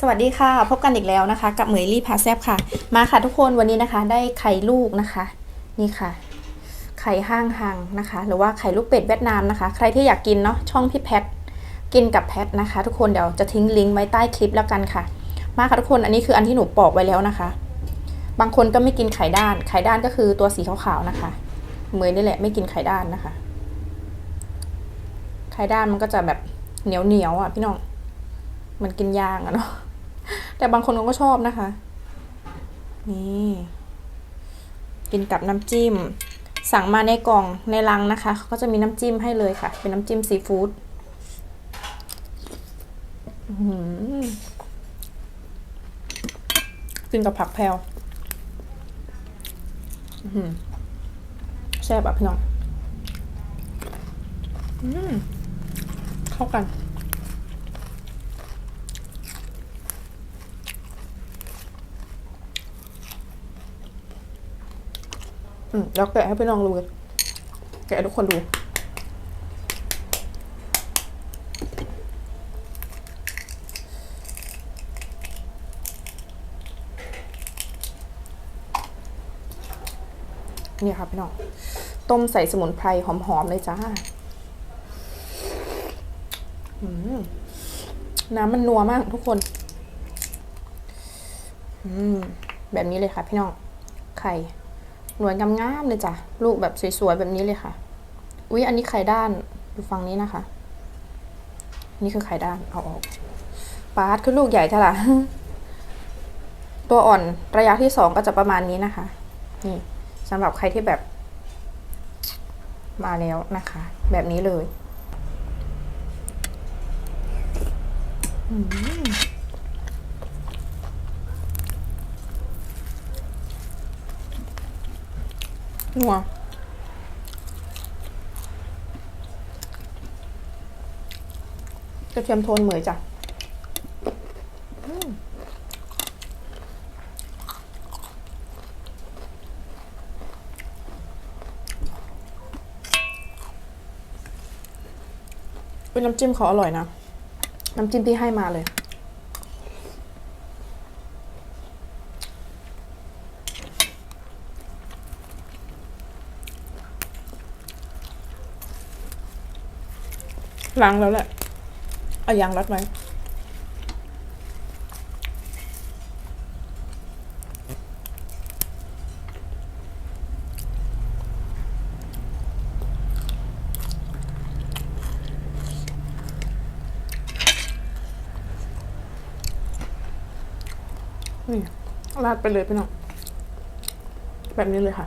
สวัสดีค่ะ พบกันอีกแล้วนะคะ กับเหมยลี่พาแซบค่ะ มาค่ะทุกคนวันนี้นะคะ ได้ไข่ลูกนะคะ นี่ค่ะ ไข่ห้างหางนะคะ หรือว่าไข่ลูกเป็ดเวียดนามนะคะ ใครที่อยากกินเนาะช่องพี่แพทกินกับแพทนะคะ ทุกคนเดี๋ยวจะทิ้งลิงก์ไว้ใต้คลิปแล้วกันค่ะ มาค่ะทุกคนอันนี้คืออันที่หนูปอกไว้แล้วนะคะ บางคนก็ไม่กินไข่ด้าน ไข่ด้านก็คือตัวสีขาวๆนะคะเหมยนี่แหละไม่กินไข่ด้านนะคะ ไข่ด้านมันก็จะแบบเหนียวเหนียวๆอะพี่น้องมันกินยางอะเนาะ แต่บางคนก็ชอบนะคะ นี่ กินกับน้ำจิ้ม สั่งมาในกล่องในลังนะคะเขาก็จะมีน้ำจิ้มให้เลยค่ะ เป็นน้ำจิ้มซีฟู้ดอื้อหือกินกับผักแพรวแซ่บอะพี่น้อง อืม เข้ากัน อืมแล้วแกะให้พี่น้องดูเลยแกะให้ทุกคนดู เนี่ยค่ะพี่น้อง ต้มใส่สมุนไพรหอมๆเลยจ้าน้ำมันนัวมากทุกคน แบบนี้เลยค่ะพี่น้อง ไข่ หนวยงามๆเลยจ้ะ ลูกแบบสวยๆแบบนี้เลยค่ะ อุ๊ย อันนี้ไข่ด้านดูฝั่งนี้นะคะ นี่คือไข่ด้าน เอาออกปาดคือลูกใหญ่เท่าไหร่ตัวอ่อนระยะที่สองก็จะประมาณนี้นะคะ นี่สำหรับใครที่แบบมาแล้วนะคะ แบบนี้เลย อืม นัวกระเทียมโทนเหมยจ้ะอืมเป็นน้ำจิ้มเขาอร่อยนะ น้ำจิ้มที่ให้มาเลย ล้างแล้วแหละเอายางรัดไว้นี่ราดไปเลยพี่น้องแบบนี้เลยค่ะ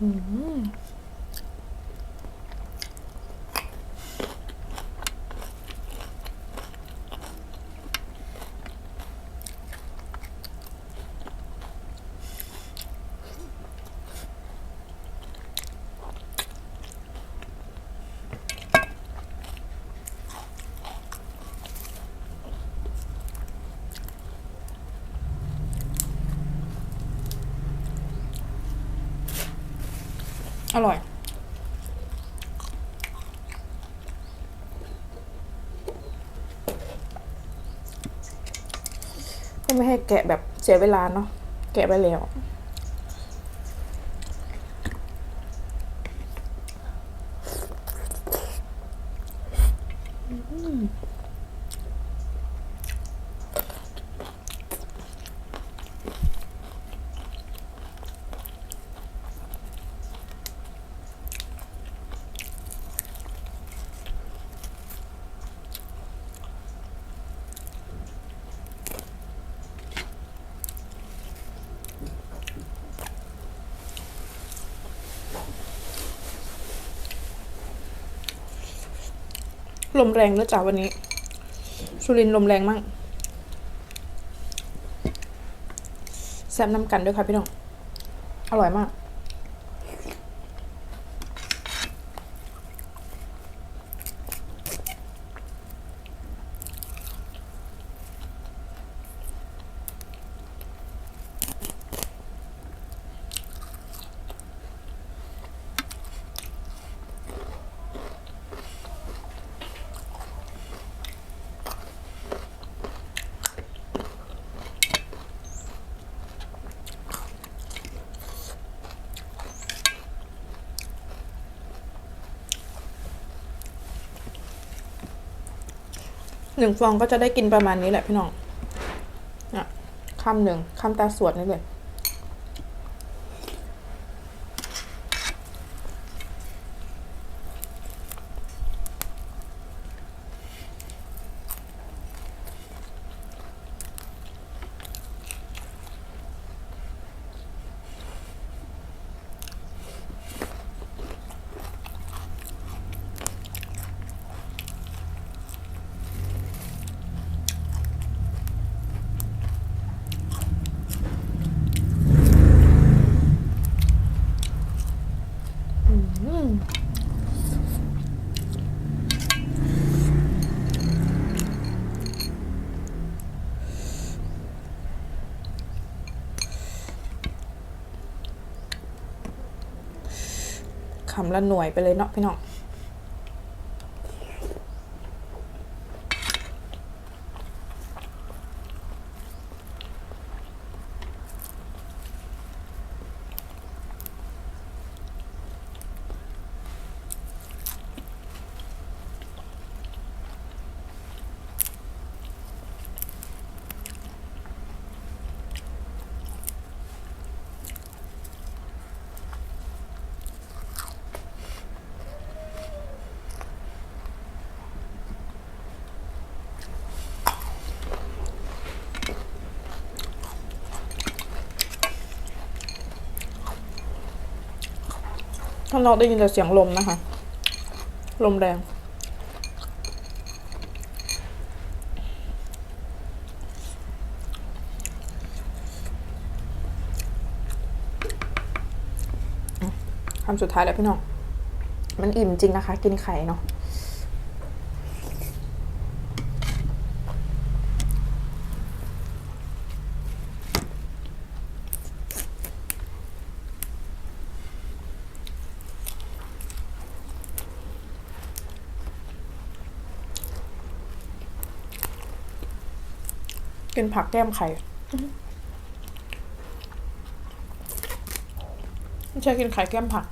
อืม อร่อย ก็ไม่ให้แกะแบบเสียเวลาเนาะ แกะไปแล้ว ลมแรงด้วยจ้ะวันนี้ สุรินลมแรงมากแซ่บน้ำกันด้วยค่ะพี่น้อง อร่อยมาก หนึ่งฟองก็จะได้กินประมาณนี้แหละพี่น้องอะคำหนึ่งคำตาสวดนี่เลย คำละหน่วยไปเลยเนาะพี่น้อง ข้างนอกได้ยินแต่เสียงลมนะคะ ลมแรง คำสุดท้ายแล้วพี่น้อง มันอิ่มจริงนะคะ กินไข่เนาะ กินผักแก้มไข่ไม่ใช่กินไข่แก้มผัก